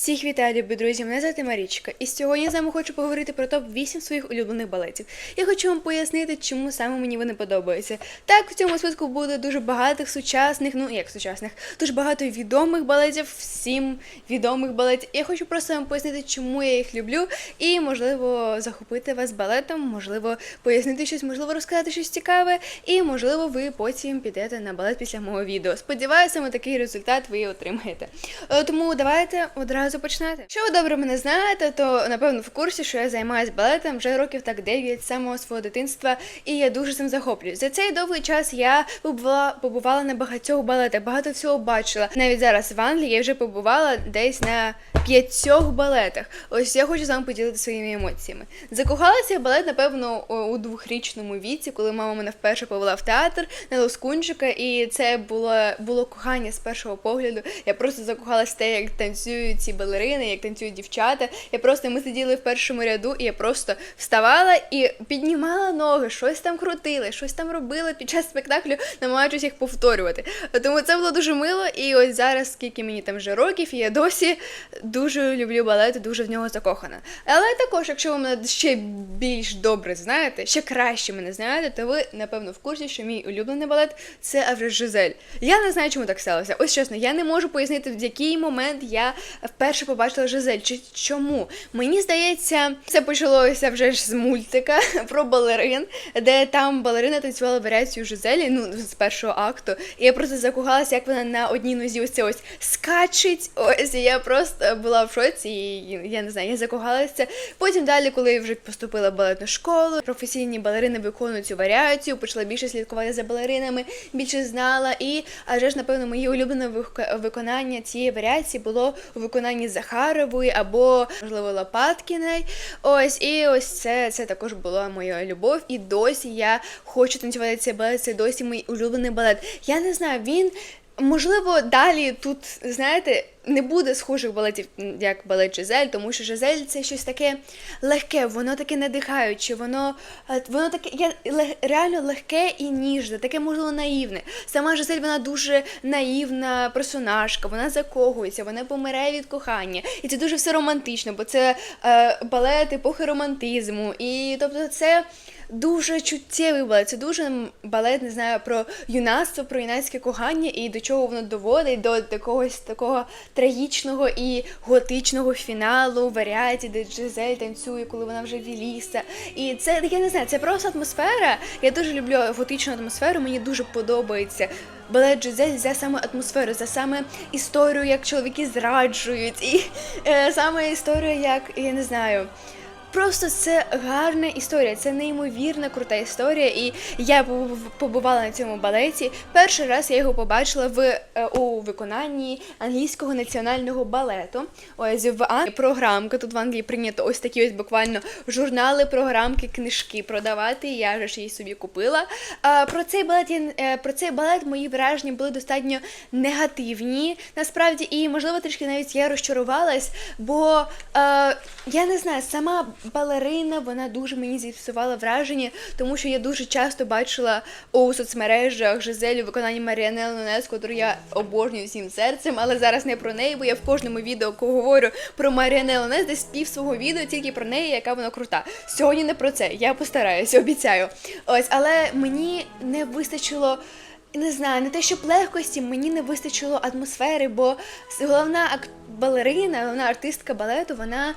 Всіх вітаю, любі друзі! Мене звати Марічка, і сьогодні з вами хочу поговорити про топ 8 своїх улюблених балетів. Я хочу вам пояснити, чому саме мені вони подобаються. Так, в цьому списку буде дуже багатих сучасних, ну як сучасних, дуже багато відомих балетів, всім відомих балетів. Я хочу просто вам пояснити, чому я їх люблю, і можливо захопити вас балетом, можливо, пояснити щось, можливо, розказати щось цікаве, і можливо, ви потім підете на балет після мого відео. Сподіваюся, саме такий результат ви отримаєте. Е, Тому давайте одразу починати. Якщо ви добре мене знаєте, то напевно в курсі, що я займаюся балетом вже років так 9 з самого свого дитинства, і я дуже цим захоплююсь. За цей довгий час я побувала, побувала на багатьох балетах, багато всього бачила. Навіть зараз в Англії я вже побувала десь на п'ятьох балетах. Ось я хочу з вами поділитися своїми емоціями. Закохалася я балет, напевно, у двохрічному віці, коли мама мене вперше повела в театр на Лоскунчика, і це було, було кохання з першого погляду. Я просто закохалася те, як танцюють ці балерини, як танцюють дівчата. Я просто ми сиділи в першому ряду, і я просто вставала і піднімала ноги, щось там крутила, щось там робила під час спектаклю, намагаючись їх повторювати. Тому це було дуже мило. І ось зараз, скільки мені там вже років, і я досі дуже люблю балет, дуже в нього закохана. Але також, якщо ви мене ще більш добре знаєте, ще краще мене знаєте, то ви напевно в курсі, що мій улюблений балет це а Жизель. Я не знаю, чому так сталося. Ось чесно, я не можу пояснити, в який момент я вперше побачила Жизель. Чи чому? Мені здається, це почалося вже ж з мультика про балерин, де там балерина танцювала варіацію Жизелі, ну з першого акту. І я просто закохалася, як вона на одній нозі ось це ось скачить. Ось і я просто була в шоці, і я не знаю, я закохалася. Потім далі, коли я вже поступила в балетну школу, професійні балерини виконують цю варіацію, почала більше слідкувати за балеринами, більше знала. І адже ж, напевно, моє улюблене виконання цієї варіації було у виконанні Захарової або, можливо, Лопаткіної. Ось, і ось це, це також була моя любов. І досі я хочу танцювати цей балет, це досі мій улюблений балет. Я не знаю, він. Можливо, далі тут, знаєте, не буде схожих балетів, як балет Жизель, тому що Жизель це щось таке легке, воно таке надихаюче, воно, е, воно таке я, реально легке і ніжне, таке, можливо, наївне. Сама Жизель, вона дуже наївна персонажка, вона закохується, вона помирає від кохання. І це дуже все романтично, бо це е, балет епохи романтизму. І тобто це дуже чуттєвий балет. Це дуже балет, не знаю, про юнацтво, про юнацьке кохання і до чого воно доводить, до якогось такого трагічного і готичного фіналу, варіації, де Джизель танцює, коли вона вже Віліса. І це я не знаю, це просто атмосфера. Я дуже люблю готичну атмосферу, мені дуже подобається. Балет Джизель за саме атмосферу, за саме історію, як чоловіки зраджують, і е, саме історію, як я не знаю. Просто це гарна історія, це неймовірна крута історія. І я побувала на цьому балеті. Перший раз я його побачила в е, у виконанні англійського національного балету. Ось в Англії програмка. Тут в Англії прийнято ось такі ось буквально журнали, програмки, книжки продавати. Я же ж її собі купила. Про цей балет я е, про цей балет мої враження були достатньо негативні. Насправді, і можливо трішки навіть я розчарувалась, бо е, я не знаю, сама балерина вона дуже мені зіпсувала враження, тому що я дуже часто бачила у соцмережах Жизель у виконанні Маріанел Нунес, яку я обожнюю всім серцем, але зараз не про неї, бо я в кожному відео коли говорю про Маріанел Нунес, десь пів свого відео тільки про неї, яка вона крута. Сьогодні не про це, я постараюся, обіцяю. Ось, але мені не вистачило. Не знаю, не те, щоб легкості, мені не вистачило атмосфери, бо головна балерина, головна артистка балету, вона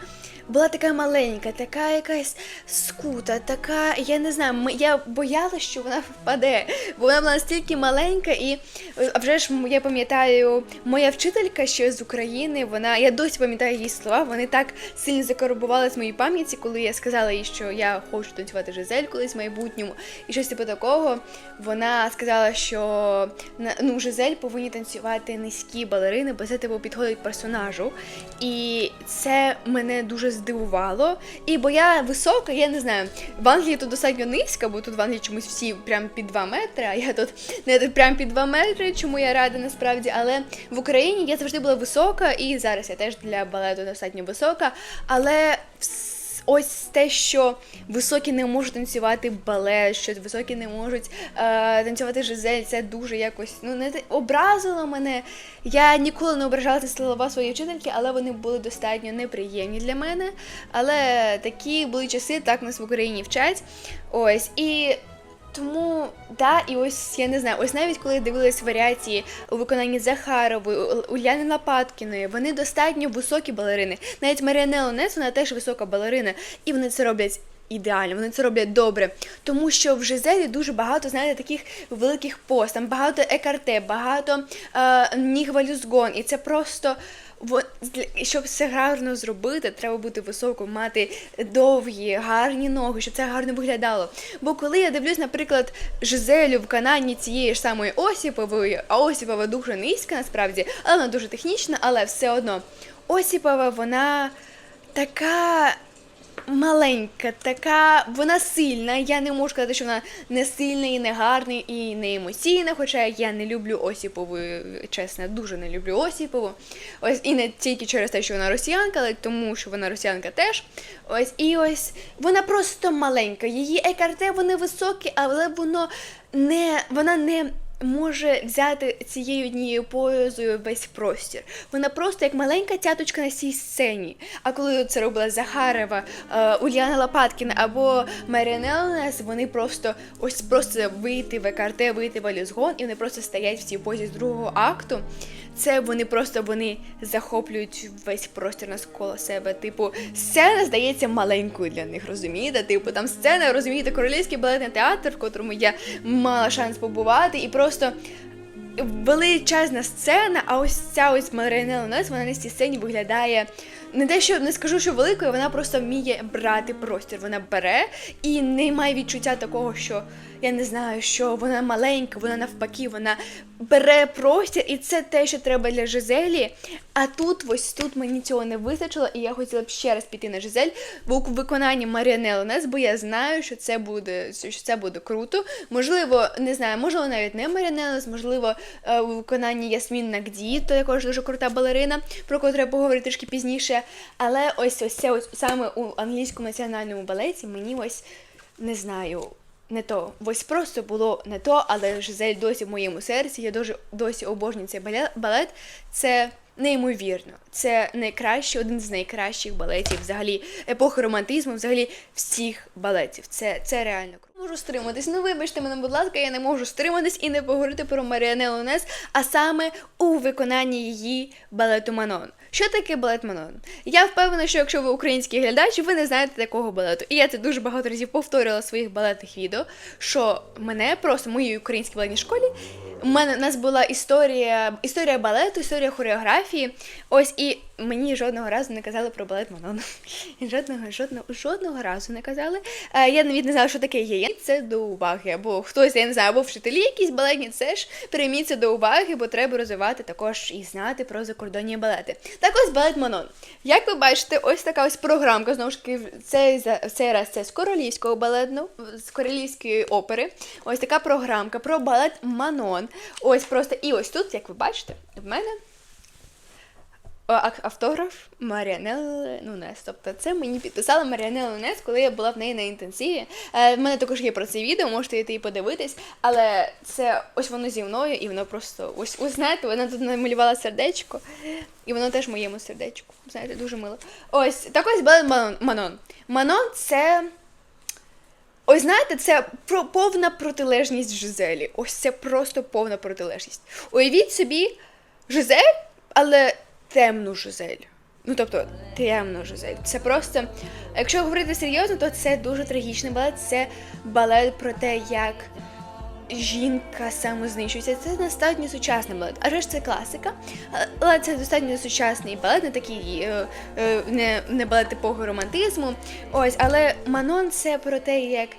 була така маленька, така якась скута, така, я не знаю, я боялася, що вона впаде, бо вона була настільки маленька, і а вже ж я пам'ятаю, моя вчителька ще з України, вона, я досі пам'ятаю її слова, вони так сильно закарбувалися в моїй пам'яті, коли я сказала їй, що я хочу танцювати Жизель колись в майбутньому, і щось типу такого. Вона сказала, що ну, Жизель повинні танцювати низькі балерини, бо це типу підходить персонажу. І це мене дуже здивувало. І бо я висока, я не знаю, в Англії тут достатньо низька, бо тут в Англії чомусь всі прям під 2 метри, а я тут не прям під 2 метри, чому я рада насправді. Але в Україні я завжди була висока, і зараз я теж для балету достатньо висока. Але ось те, що високі не можуть танцювати балет, що високі не можуть е, танцювати жизель, це дуже якось ну не образило мене. Я ніколи не ображала ці слова своєї вчительки, але вони були достатньо неприємні для мене. Але такі були часи, так нас в Україні вчать. Ось і. Тому да, і ось я не знаю, ось навіть коли дивилась варіації у виконанні Захарової, Уляни Лопаткіної, вони достатньо високі балерини. Навіть Маріане Лонес, вона теж висока балерина, і вони це роблять. Ідеально, вони це роблять добре, тому що в Жизелі дуже багато, знаєте, таких великих пост, там багато екарте, багато е, ніг валюзгон, і це просто щоб все гарно зробити, треба бути високою, мати довгі, гарні ноги, щоб це гарно виглядало. Бо коли я дивлюсь, наприклад, Жизелю в канані цієї ж самої Осіпової, а Осіпова дуже низька насправді, але вона дуже технічна, але все одно Осіпова, вона така. Маленька, така, вона сильна. Я не можу сказати, що вона не сильна і не гарна, і не емоційна. Хоча я не люблю Осіпову, чесно, дуже не люблю Осіпову. Ось і не тільки через те, що вона росіянка, але тому, що вона росіянка теж. Ось і ось вона просто маленька. Її екарте вони високі, але воно не вона не. Може взяти цією однією позою весь простір. Вона просто як маленька тяточка на цій сцені. А коли це робила Захарова, е, Ульяна Лопаткіна або Елнес, вони просто ось просто вийти в екарте, вийти в Алізгон, і вони просто стоять в цій позі з другого акту. Це вони просто вони захоплюють весь простір навколо себе. Типу, сцена здається маленькою для них, розумієте? Типу, там сцена, розумієте, королівський балетний театр, в котрому я мала шанс побувати, і просто величезна сцена, а ось ця ось Маріане Лонес, вона на цій сцені виглядає. Не те, що не скажу, що великою, вона просто вміє брати простір. Вона бере і не має відчуття такого, що я не знаю, що вона маленька, вона навпаки, вона бере простір, і це те, що треба для Жизелі. А тут, ось тут мені цього не вистачило, і я хотіла б ще раз піти на Жизель в виконанні Маріане Лонес, бо я знаю, що це буде, що це буде круто. Можливо, не знаю, можливо, навіть не Маріане Лонес, можливо, е, у виконанні Ясмін Нагді, то також дуже крута балерина, про яку треба поговорити трішки пізніше. Але ось ось це ось саме у англійському національному балеті мені ось не знаю. Не то, ось просто було не то, але Жизель досі в моєму серці. Я дуже досі обожнюю цей балет. Це неймовірно. Це найкращий, один з найкращих балетів взагалі епохи романтизму, взагалі всіх балетів. Це, це реально круто. Можу стриматись. Ну вибачте мене, будь ласка, я не можу стриматись і не поговорити про Маріане Лунес, а саме у виконанні її балету Манон. Що таке балет Манон? Я впевнена, що якщо ви український глядач, ви не знаєте такого балету. І я це дуже багато разів повторювала в своїх балетних відео, що мене просто в моїй українській балетній школі. У мене у нас була історія, історія балету, історія хореографії. Ось і мені жодного разу не казали про балет Манон. Жодного, жодного, жодного разу не казали. Е, я навіть не знала, що таке є. Це до уваги. Або хтось, я не знаю, або вчителі якісь балетні, це ж прийміть це до уваги, бо треба розвивати також і знати про закордонні балети. Так ось балет Манон. Як ви бачите, ось така ось програмка, знову ж таки, цей, цей раз це з королівського балетну, з королівської опери. Ось така програмка про балет Манон. Ось просто і ось тут, як ви бачите, в мене автограф Маріанелли Нунес. Тобто це мені підписала Маріанелла Нунес, коли я була в неї на інтенсиві. Е, в мене також є про це відео, можете йти і подивитись. Але це ось воно зі мною, і воно просто ось, ось знаєте, вона тут намалювала сердечко, і воно теж моєму сердечку. Знаєте, дуже мило. Ось так ось Манон. Манон. Манон це. Ось знаєте, це про повна протилежність Жизелі. Ось це просто повна протилежність. Уявіть собі Жизель, але темну Жизель. Ну, тобто, темну Жизель. Це просто, якщо говорити серйозно, то це дуже трагічний балет. Це балет про те, як жінка самознищується. Це достатньо сучасний балет. Адже ж це класика, але це достатньо сучасний балет, не такий е, е, не, не балет епохи романтизму. Ось, але Манон це про те, як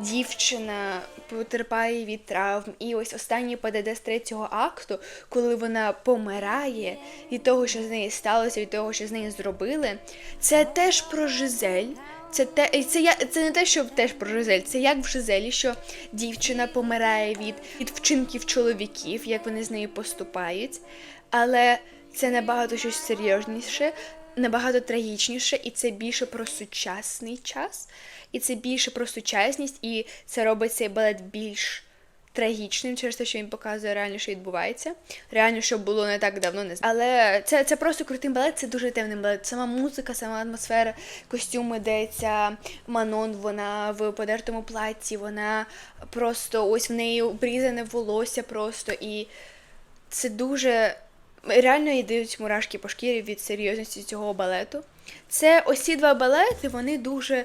дівчина потерпає від травм. І ось останній ПДД з третього акту, коли вона помирає від того, що з нею сталося, від того, що з нею зробили. Це теж про Жизель. Це те, і це я це не те, що теж про Жизель, це як в Жизелі, що дівчина помирає від, від вчинків чоловіків, як вони з нею поступають. Але це набагато щось серйозніше, набагато трагічніше, і це більше про сучасний час, і це більше про сучасність, і це робить цей балет більш трагічним через те, що він показує реально, що відбувається. Реально, що було не так давно, не знаю. Але це, це просто крутий балет, це дуже темний балет. Сама музика, сама атмосфера, костюми, де ця Манон, вона в подертому платі, вона просто ось в неї обрізане волосся просто і це дуже реально їй дають мурашки по шкірі від серйозності цього балету. Це ось ці два балети, вони дуже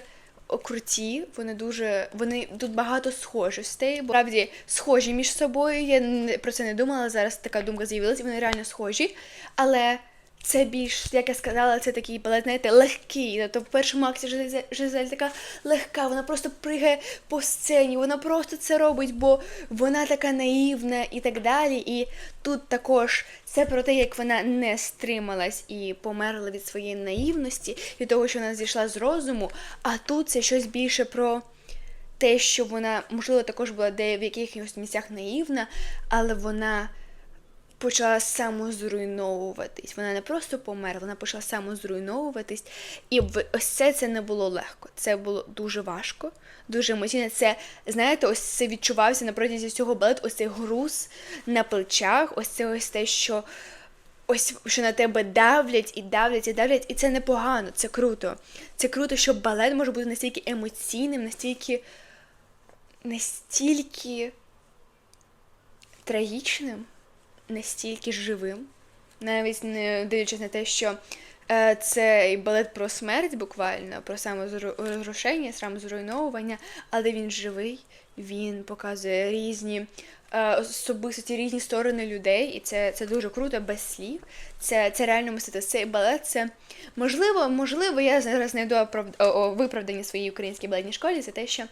круті, вони дуже. Вони тут багато схожостей, бо правді схожі між собою. Я про це не думала. Зараз така думка з'явилася, вони реально схожі. Але це більш, як я сказала, це такий балет, знаєте, легкий. Тобто в першому акті Жизель, така легка, вона просто пригає по сцені, вона просто це робить, бо вона така наївна і так далі. І тут також це про те, як вона не стрималась і померла від своєї наївності, від того, що вона зійшла з розуму. А тут це щось більше про те, що вона, можливо, також була де в якихось місцях наївна, але вона почала самозруйновуватись. Вона не просто померла, вона почала самозруйновуватись. І ось це це не було легко. Це було дуже важко, дуже емоційно. Це, знаєте, ось це відчувався на протязі всього балету, ось цей груз на плечах, ось це ось те, що. Ось що на тебе давлять і давлять і давлять, і це непогано, це круто. Це круто, що балет може бути настільки емоційним, настільки настільки трагічним, настільки живим, навіть не дивлячись на те, що е, цей балет про смерть буквально, про самозрушення, самозруйновування, але він живий, він показує різні е, особистості, різні сторони людей, і це, це дуже круто, без слів. Це, це реально мистецтво. Цей балет це можливо, можливо, я зараз знайду оправд... о, виправдання своїй українській балетній школі за те, що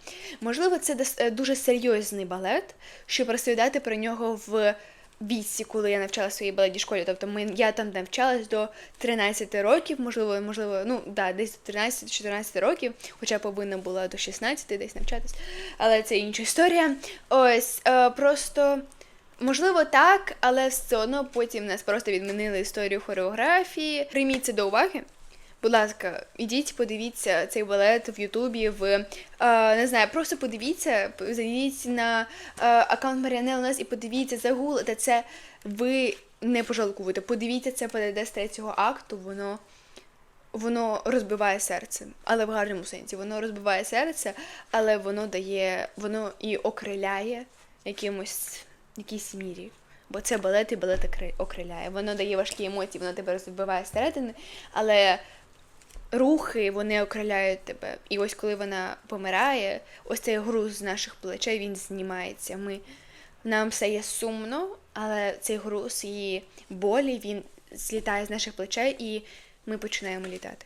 можливо це дуже серйозний балет, щоб розповідати про нього в віці, коли я навчалася своїй балетній школі. Тобто ми, я там навчалась до 13 років, можливо, можливо, ну да, десь до 13-14 років, хоча повинна була до 16 десь навчатись. Але це інша історія. Ось е, просто. Можливо, так, але все одно потім нас просто відмінили історію хореографії. Прийміть це до уваги. Будь ласка, ідіть, подивіться цей балет в Ютубі, в е, не знаю, просто подивіться, зайдіть на е, аккаунт Маріане у нас і подивіться, загуглите це. Ви не пожалкуєте. Подивіться це ПДД з третього акту, воно. Воно розбиває серце, але в гарному сенсі. Воно розбиває серце, але воно дає, воно і окриляє якимось якійсь мірі. Бо це балет і балет окри- окриляє. Воно дає важкі емоції, воно тебе розбиває зсередини, але рухи вони окриляють тебе. І ось коли вона помирає, ось цей груз з наших плечей він знімається. Ми, нам все є сумно, але цей груз її болі він злітає з наших плечей, і ми починаємо літати.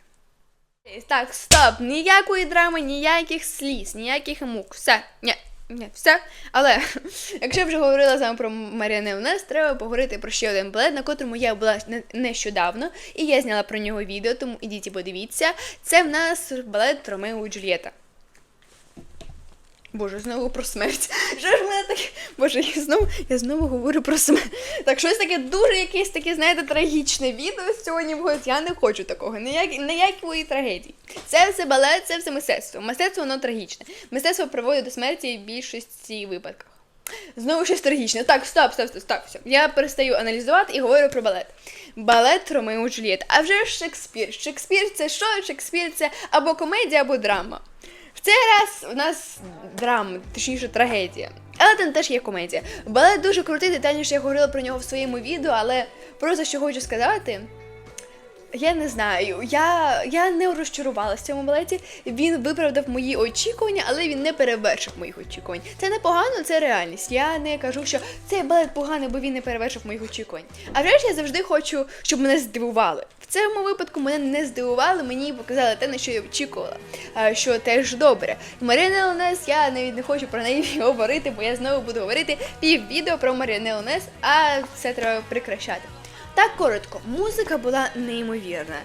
Так, стоп, ніякої драми, ніяких сліз, ніяких мук. Все, ні, ні, все. Але якщо вже говорила з вами про Маріане нас треба поговорити про ще один балет, на котрому я була не- нещодавно, і я зняла про нього відео, тому ідіть і подивіться. Це в нас балет Ромео і Джульєта. Боже, знову про смерть. Що ж мене таке? Боже, я знову, я знову говорю про смерть. Так, щось таке дуже якесь таке, знаєте, трагічне відео сьогодні виходить. Я не хочу такого, ніяк, ніякої трагедії. Це все балет, це все мистецтво. Мистецтво воно трагічне. Мистецтво приводить до смерті в більшості випадках. Знову щось трагічне. Так, стоп, стоп, стоп, стоп, все. Я перестаю аналізувати і говорю про балет. Балет Ромео Джульєта. А вже ж Шекспір. Шекспір це що? Шекспір це або комедія, або драма. Цей раз у нас драма, точніше трагедія. Але там теж є комедія. Балет дуже крутий, детальніше я говорила про нього в своєму відео, але просто що хочу сказати. Я не знаю, я, я не розчарувалася в цьому балеті. Він виправдав мої очікування, але він не перевершив моїх очікувань. Це не погано, це реальність. Я не кажу, що цей балет поганий, бо він не перевершив моїх очікувань. А ж я завжди хочу, щоб мене здивували. В цьому випадку мене не здивували, мені показали те, на що я очікувала, що теж добре. Маріане Лунес, я навіть не хочу про неї говорити, бо я знову буду говорити пів відео про Маріане Лунес, а це треба прикращати. Так коротко, музика була неймовірна.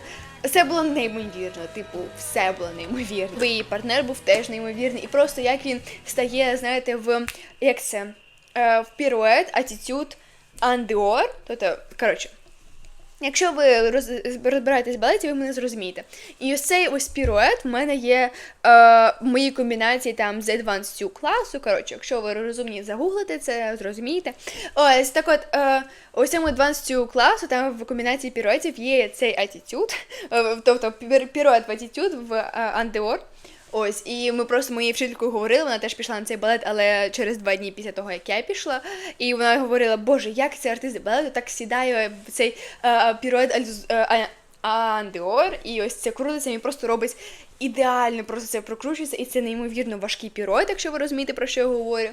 Все було неймовірно, типу, все було неймовірно. Бо її партнер був теж неймовірний. І просто як він стає, знаєте, в як це? Е, в пірует, атітюд, андеор. Тобто, коротше, Якщо ви роз, розбираєтесь в балеті, ви мене зрозумієте. І ось цей ось пірует в мене є е, в моїй комбінації там з Advanced класу. Коротше, якщо ви розумні, загуглите це, зрозумієте. Ось так от, е, ось цьому Advanced класу, там в комбінації піруетів є цей attitude, е, тобто пір- пірует в attitude в андеор. Ось, і ми просто моєю вчителькою говорили, вона теж пішла на цей балет, але через два дні після того, як я пішла. І вона говорила, боже, як цей артист балету так сідає в цей е, пірует альз- е, андеор, і ось це крутиться, він просто робить ідеально, просто це прокручується, і це неймовірно важкий пірует, якщо ви розумієте, про що я говорю.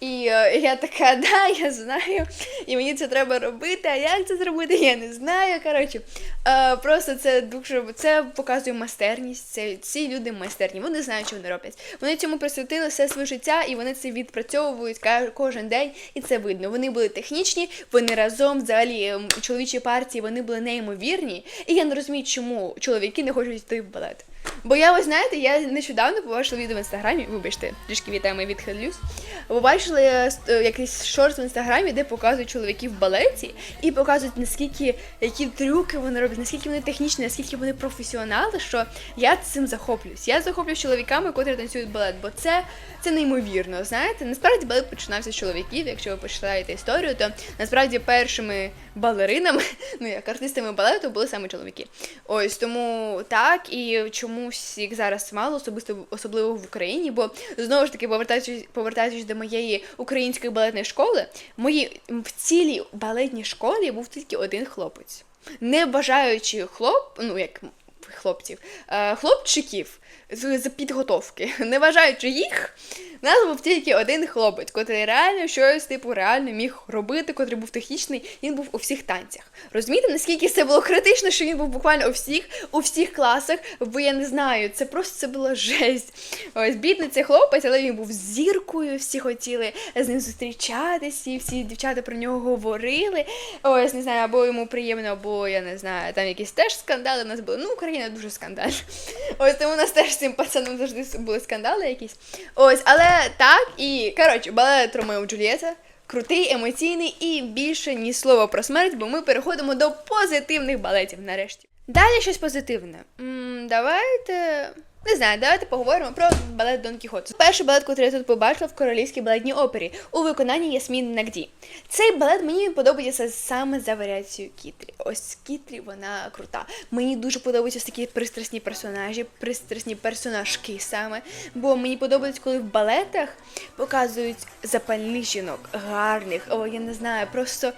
І е, я така, да, я знаю, і мені це треба робити. А як це зробити? Я не знаю. Коротше, е, просто це дуже це показує майстерність. Це ці люди майстерні. Вони знають, що вони роблять. Вони цьому присвятили все своє життя, і вони це відпрацьовують кожен день, і це видно. Вони були технічні, вони разом взагалі чоловічі партії, вони були неймовірні. І я не розумію, чому чоловіки не хочуть йти в балет. Бо я, ви знаєте, я нещодавно побачила відео в інстаграмі, вибачте, трішки вітаємо від відхилюсь. Побачила я е, якийсь шорт в інстаграмі, де показують чоловіків в балеті і показують наскільки які трюки вони роблять, наскільки вони технічні, наскільки вони професіонали, що я цим захоплююсь. Я захоплююсь чоловіками, котрі танцюють балет, бо це, це неймовірно. Знаєте, насправді балет починався з чоловіків. Якщо ви почитаєте історію, то насправді першими балеринами, ну як артистами балету, були саме чоловіки. Ось тому так і чомусь їх зараз мало, особисто особливо в Україні, бо знову ж таки, повертаючись, повертаючись до моєї української балетної школи, в в цілій балетній школі був тільки один хлопець. Не бажаючи хлоп, ну як хлопців, е, хлопчиків з, підготовки, не вважаючи їх, у нас був тільки один хлопець, котрий реально щось типу реально міг робити, котрий був технічний, він був у всіх танцях. Розумієте, наскільки це було критично, що він був буквально у всіх, у всіх класах, бо я не знаю, це просто це була жесть. Ось бідний цей хлопець, але він був зіркою, всі хотіли з ним зустрічатися, і всі дівчата про нього говорили. Ось не знаю, або йому приємно, або я не знаю, там якісь теж скандали у нас були. Ну, Україна дуже скандальна. Ось тому у нас теж з цим пацаном завжди були скандали якісь. Ось, але так, і коротше, балет Ромео Джульєта. Крутий, емоційний і більше ні слова про смерть, бо ми переходимо до позитивних балетів нарешті. Далі щось позитивне. м давайте. Не знаю, давайте поговоримо про балет Дон Кіхот. Перший балет, який я тут побачила в королівській балетній опері у виконанні Ясмін Нагді. Цей балет мені подобається саме за варіацією Кітрі. Ось Кітрі, вона крута. Мені дуже подобаються такі пристрасні персонажі, пристрасні персонажки саме. Бо мені подобається, коли в балетах показують запальних жінок, гарних, о, я не знаю, просто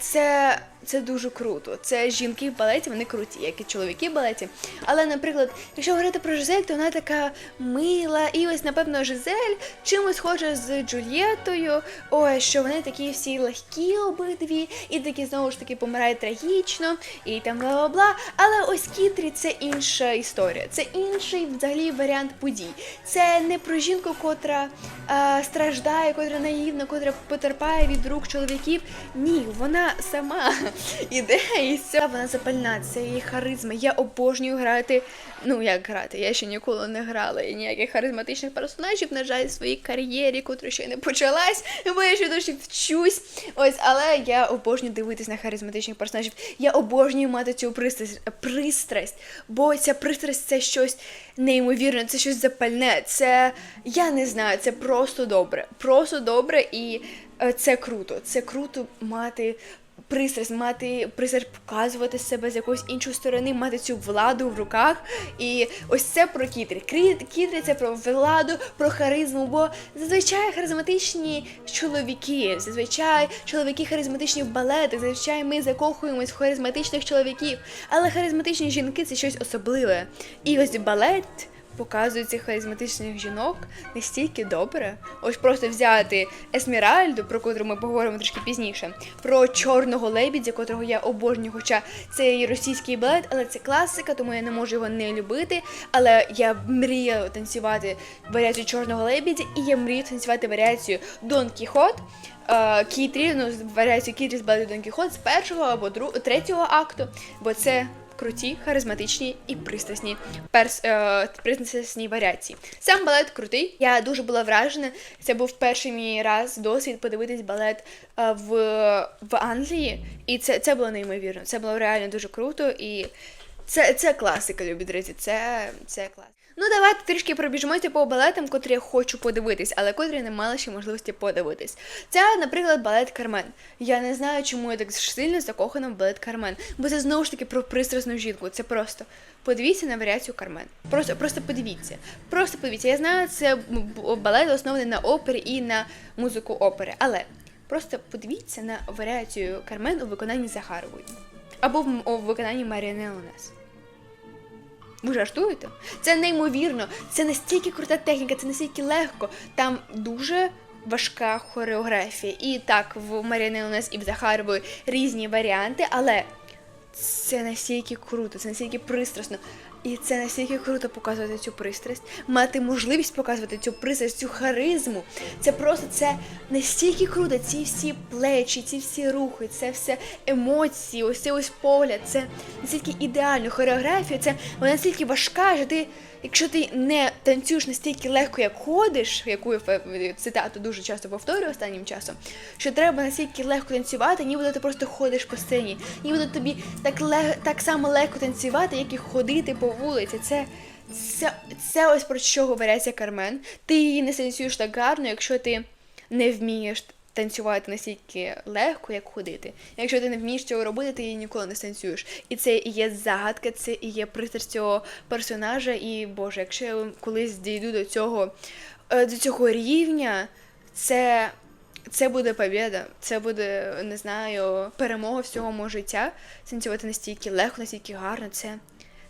це. Це дуже круто. Це жінки в балеті, вони круті, як і чоловіки в балеті. Але, наприклад, якщо говорити про Жизель, то вона така мила. І ось, напевно, Жизель чимось схожа з Джульєтою. Ось, що вони такі всі легкі обидві, і такі знову ж таки помирають трагічно, і там бла бла бла. Але ось Кітрі це інша історія. Це інший взагалі варіант подій. Це не про жінку, котра е, страждає, котра наївна, котра потерпає від рук чоловіків. Ні, вона сама іде і все. Вона запальна, це її харизма. Я обожнюю грати. Ну як грати? Я ще ніколи не грала і ніяких харизматичних персонажів, на жаль, в своїй кар'єрі, котра ще не почалась, бо я ще досі вчусь. Ось, але я обожнюю дивитись на харизматичних персонажів. Я обожнюю мати цю пристрасть, пристрасть, бо ця пристрасть це щось неймовірне, це щось запальне. Це я не знаю, це просто добре. Просто добре і е, це круто. Це круто мати пристрасть, мати пристрасть показувати себе з якоїсь іншої сторони, мати цю владу в руках. І ось це про кітрі. Кітрі це про владу, про харизму, бо зазвичай харизматичні чоловіки, зазвичай чоловіки харизматичні в балетах, зазвичай ми закохуємось в харизматичних чоловіків, але харизматичні жінки це щось особливе. І ось балет показує цих харизматичних жінок настільки добре. Ось просто взяти Есмеральду, про котру ми поговоримо трішки пізніше, про чорного лебідя, котрого я обожнюю, хоча це і російський балет, але це класика, тому я не можу його не любити. Але я мріяла танцювати варіацію чорного лебідя, і я мрію танцювати варіацію Дон Кіхот. е, Кітрі, ну, варіацію Кітрі з балету Дон Кіхот з першого або друг, третього акту, бо це круті, харизматичні і пристрасні перс, е, пристрасні варіації. Сам балет крутий. Я дуже була вражена. Це був перший мій раз досвід подивитись балет е, в, в Англії, і це, це було неймовірно. Це було реально дуже круто і. Це, це класика, любі друзі, це, це клас. Ну, давайте трішки пробіжимося по балетам, котрі я хочу подивитись, але котрі не мала ще можливості подивитись. Це, наприклад, балет Кармен. Я не знаю, чому я так сильно закохана в балет Кармен. Бо це знову ж таки про пристрасну жінку. Це просто подивіться на варіацію Кармен. Просто, просто подивіться. Просто подивіться. Я знаю, це балет оснований на опері і на музику опери. Але просто подивіться на варіацію Кармен у виконанні Захарової. Або в, у виконанні Маріани Лунес. Ви жартуєте? Це неймовірно, це настільки крута техніка, це настільки легко. Там дуже важка хореографія. І так, в Маріани у нас і в Захарової різні варіанти, але це настільки круто, це настільки пристрасно. І це настільки круто показувати цю пристрасть, мати можливість показувати цю пристрасть, цю харизму. Це просто це настільки круто. Ці всі плечі, ці всі рухи, це все емоції, ось цей ось погляд. Це настільки ідеально. Хореографія, це вона настільки важка, що ти, якщо ти не танцюєш настільки легко, як ходиш, яку я цитату дуже часто повторюю останнім часом, що треба настільки легко танцювати, ніби ти просто ходиш по сцені, ніби тобі так лег, так само легко танцювати, як і ходити по вулиці. Це, це, це ось про що говориться Кармен. Ти її не танцюєш так гарно, якщо ти не вмієш танцювати настільки легко, як ходити. Якщо ти не вмієш цього робити, ти її ніколи не станцюєш. І це і є загадка, це і є пристрасть цього персонажа. І Боже, якщо я колись дійду до цього, е, до цього рівня, це. Це буде побіда, це буде, не знаю, перемога всього мого життя. Танцювати настільки легко, настільки гарно. Це,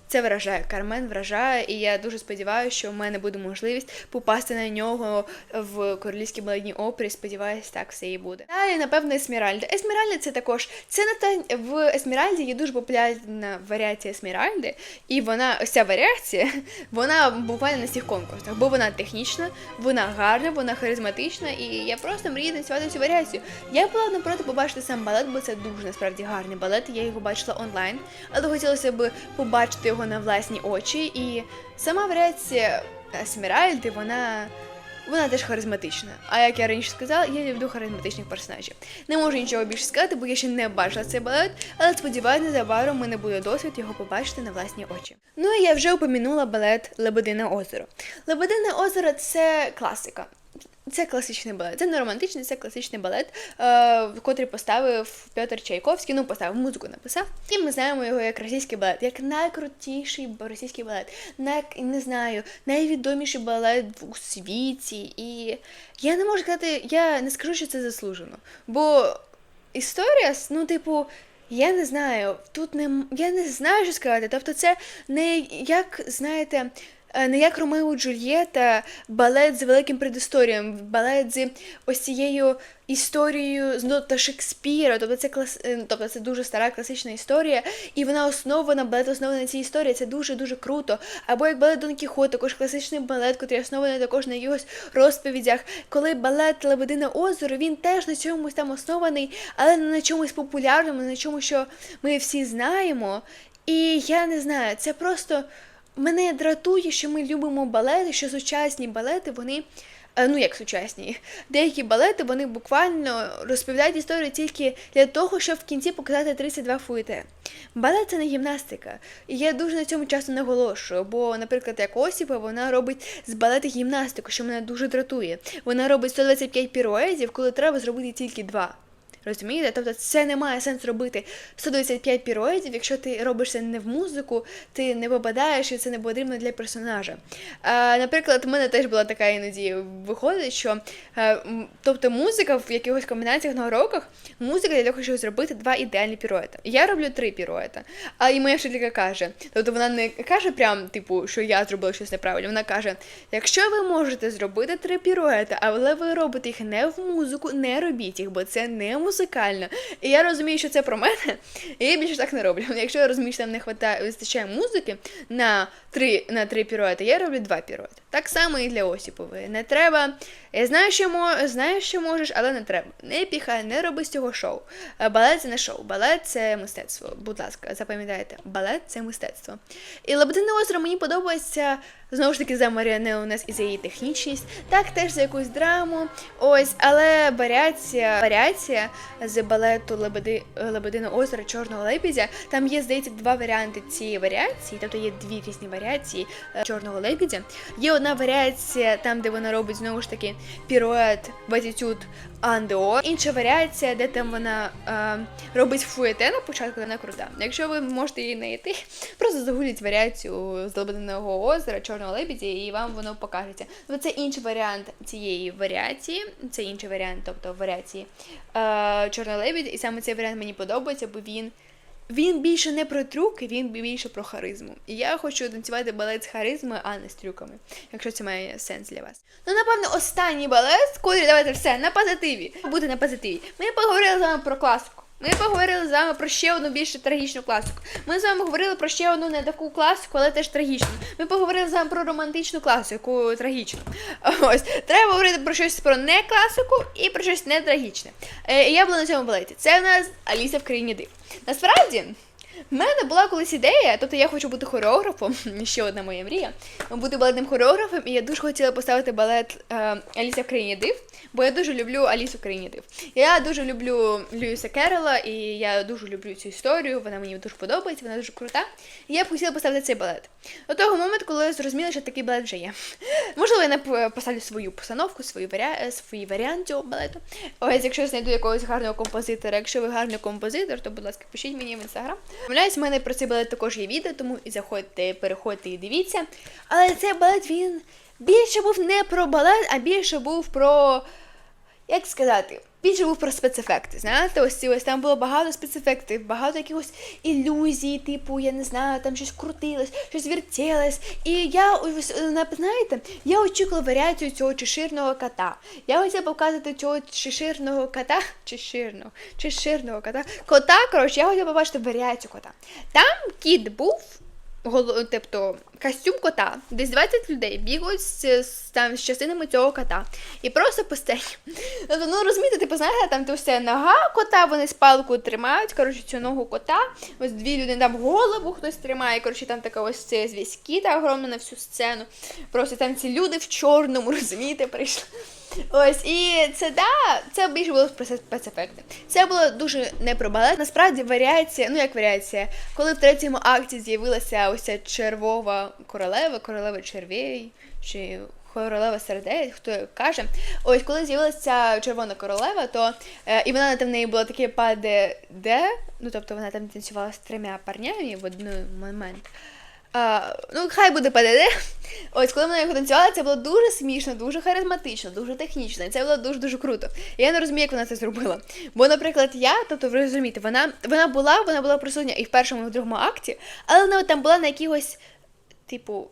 це вражає. Кармен вражає, і я дуже сподіваюся, що в мене буде можливість попасти на нього в королівській балетній опері. Сподіваюсь, так все і буде. Далі, напевно, Есмеральда. Есмеральда це також це не та в Есмеральді є дуже популярна варіація Есмеральди, і вона ось ця варіація, вона буквально на всіх конкурсах, бо вона технічна, вона гарна, вона харизматична, і я просто мрію танцювати цю варіацію. Я була напроти побачити сам балет, бо це дуже насправді гарний балет. Я його бачила онлайн, але хотілося б побачити його на власні очі. І сама варіація Есмеральди, вона. Вона теж харизматична. А як я раніше сказала, я люблю харизматичних персонажів. Не можу нічого більше сказати, бо я ще не бачила цей балет, але сподіваюся, незабаром мене буде досвід його побачити на власні очі. Ну і я вже упомянула балет Лебедине озеро. Лебедине озеро це класика. Це класичний балет. Це не романтичний, це класичний балет, е, котрий поставив Петр Чайковський. Ну, поставив музику, написав. І ми знаємо його як російський балет, як найкрутіший російський балет, най, не знаю, найвідоміший балет у світі. І я не можу сказати, я не скажу, що це заслужено. Бо історія, ну, типу. Я не знаю, тут не я не знаю, що сказати. Тобто, це не як, знаєте, не як Ромео Джульєта, балет з великим предісторієм, балет з ось цією історією з нота Шекспіра. Тобто це клас, е, тобто це дуже стара класична історія, і вона основана, балет оснований на цій історії. Це дуже дуже круто. Або як балет Дон Кіхот, також класичний балет, який оснований також на якихось розповідях. Коли балет Лебедине озеро, він теж на чомусь там оснований, але не на чомусь популярному, не на чомусь, що ми всі знаємо. І я не знаю, це просто мене дратує, що ми любимо балети, що сучасні балети, вони. е, Ну, як сучасні, деякі балети вони буквально розповідають історію тільки для того, щоб в кінці показати 32 фуєте. Балет це не гімнастика. І я дуже на цьому часто наголошую, бо, наприклад, як Осіпа, вона робить з балету гімнастику, що мене дуже дратує. Вона робить 125 піруетів, коли треба зробити тільки два. Розумієте? Тобто це не має сенсу робити 125 піруетів, якщо ти робиш це не в музику, ти не попадаєш і це не потрібно для персонажа. А, наприклад, у мене теж була така іноді виходить, що е, тобто музика в якихось комбінаціях на уроках, музика для того, щоб зробити два ідеальні піруети. Я роблю три піруета. А і моя вчителька каже, тобто вона не каже прям, типу, що я зробила щось неправильно. Вона каже: якщо ви можете зробити три піруети, але ви робите їх не в музику, не робіть їх, бо це не музикально. І я розумію, що це про мене, і я більше так не роблю. Якщо я розумію, що там не хватає, вистачає музики на три, на три піруети, я роблю два піруети. Так само і для Осіпової. Не треба Я знаю, що мо... знаю, що можеш, але не треба. Не піхай, не роби з цього шоу. Е, Балет це не шоу, балет це мистецтво. Будь ласка, запам'ятайте, балет це мистецтво. І Лебедине озеро мені подобається. Знову ж таки, за Маріане у нас і за її технічність, так теж за якусь драму. Ось, але варіація, варіація з балету Лебеди, Лебедине озеро Чорного лебідя. Там є, здається, два варіанти цієї варіації, тобто є дві різні варіації е, чорного лебідя. Є одна варіація, там, де вона робить знову ж таки пірует в атітюд андео. Інша варіація, де там вона е, робить фуєте на початку, вона крута. Якщо ви можете її знайти, просто загугліть варіацію з Лебединого озера, чорного лебідя, і вам воно покажеться. Ну, це інший варіант цієї варіації, це інший варіант, тобто варіації е, чорного лебідя, і саме цей варіант мені подобається, бо він. Він більше не про трюки, він більше про харизму. І я хочу танцювати балет з харизмою, а не з трюками, якщо це має сенс для вас. Ну, напевно, останній балет, котрі давайте все на позитиві. Бути на позитиві. Ми поговорили з вами про класику. Ми поговорили з вами про ще одну більш трагічну класику. Ми з вами говорили про ще одну не таку класику, але теж трагічну. Ми поговорили з вами про романтичну класику, трагічну. Ось треба говорити про щось про не класику і про щось не трагічне. Е, я була на цьому балеті. Це в нас Аліса в країні див. Насправді. В мене була колись ідея, тобто я хочу бути хореографом, ще одна моя мрія, бути балетним хореографом, і я дуже хотіла поставити балет е, Аліса в країні див, бо я дуже люблю Алісу в країні див. Я дуже люблю Льюіса Керрола, і я дуже люблю цю історію, вона мені дуже подобається, вона дуже крута. І я б хотіла поставити цей балет. До того моменту, коли я зрозуміла, що такий балет вже є. Можливо, я не поставлю свою постановку, свої, варіа... е, свої варіант цього балету. Ось, якщо я знайду якогось гарного композитора, якщо ви гарний композитор, то, будь ласка, пишіть мені в інстаграм. Помиляюсь, в мене про цей балет також є відео, тому і заходьте, переходьте і дивіться. Але цей балет він більше був не про балет, а більше був про. Як сказати? Більше був про спецефекти. Знаєте, ось ці ось там було багато спецефектів, багато якихось ілюзій, типу, я не знаю, там щось крутилось, щось вертілось. І я ось, е, знаєте, я очікувала варіацію цього чеширного кота. Я хотіла показати цього чеширного кота, чеширного, чеширного кота. Кота, коротше, я хотіла побачити варіацію кота. Там кіт був. Тобто костюм кота, десь 20 людей бігають з, там, з частинами цього кота. І просто постійно. Тобто, ну розумієте, типу, знаєте, там все нога кота, вони з палкою тримають, коротше, цю ногу кота. Ось дві людини там голову хтось тримає, коротше, там така ось це зв'язь кіта огромна на всю сцену. Просто там ці люди в чорному, розумієте, прийшли. Ось, і це да, це більше було про спецефекти. Це було дуже не про балет. Насправді варіація, ну як варіація, коли в третьому акті з'явилася ось ця червова королева, королева червей, чи королева сердець, хто каже. Ось коли з'явилася червона королева, то е, і вона там в неї була таке паде де, ну тобто вона там танцювала з трьома парнями в один момент. Ну, хай буде ПДД. Ось, коли вона його танцювала, це було дуже смішно, дуже харизматично, дуже технічно. І це було дуже-дуже круто. Я не розумію, як вона це зробила. Бо, наприклад, я, тобто ви розумієте, вона вона була, вона була присутня і в першому, і в другому акті, але вона там була на якихось, типу,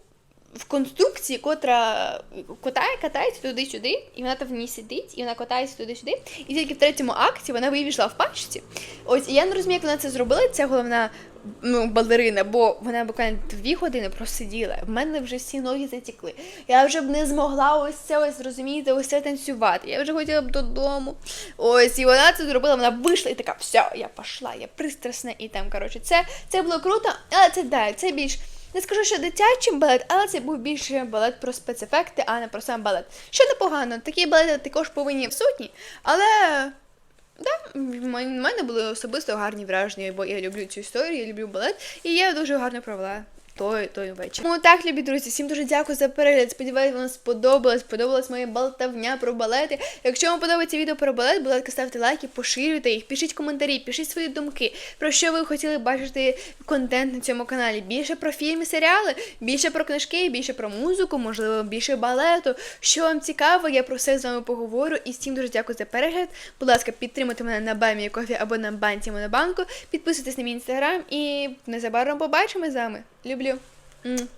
в конструкції, котра катає, катається туди-сюди, і вона там в ній сидить, і вона катається туди-сюди. І тільки в третьому акті вона вийшла в пачці. Ось, і я не розумію, як вона це зробила. Ця головна ну, балерина, бо вона буквально дві години просиділа. В мене вже всі ноги затікли. Я вже б не змогла ось це ось зрозуміти, ось це танцювати. Я вже хотіла б додому. Ось, і вона це зробила, вона вийшла і така, все, я пішла, я пристрасна, і там, коротше, це, це було круто, але це да, це більш. Не скажу, що дитячим балет, але це був більше балет про спецефекти, а не про сам балет. Що непогано, такі балети також повинні в сутні, але да, в мене були особисто гарні враження, бо я люблю цю історію, я люблю балет, і я дуже гарно провела. Той той вечір. Ну так, любі друзі, всім дуже дякую за перегляд. Сподіваюсь, вам сподобалось. Сподобалась моя болтавня про балети. Якщо вам подобається відео про балет, будь ласка, ставте лайки, поширюйте їх, пишіть коментарі, пишіть свої думки, про що ви хотіли бачити контент на цьому каналі. Більше про фільми, серіали, більше про книжки, більше про музику, можливо, більше балету. Що вам цікаво, я про все з вами поговорю. І всім дуже дякую за перегляд. Будь ласка, підтримуйте мене на баймі кофі або на банці Монобанку. Підписуйтесь на мій інстаграм і незабаром побачимо з вами. Люблю. М.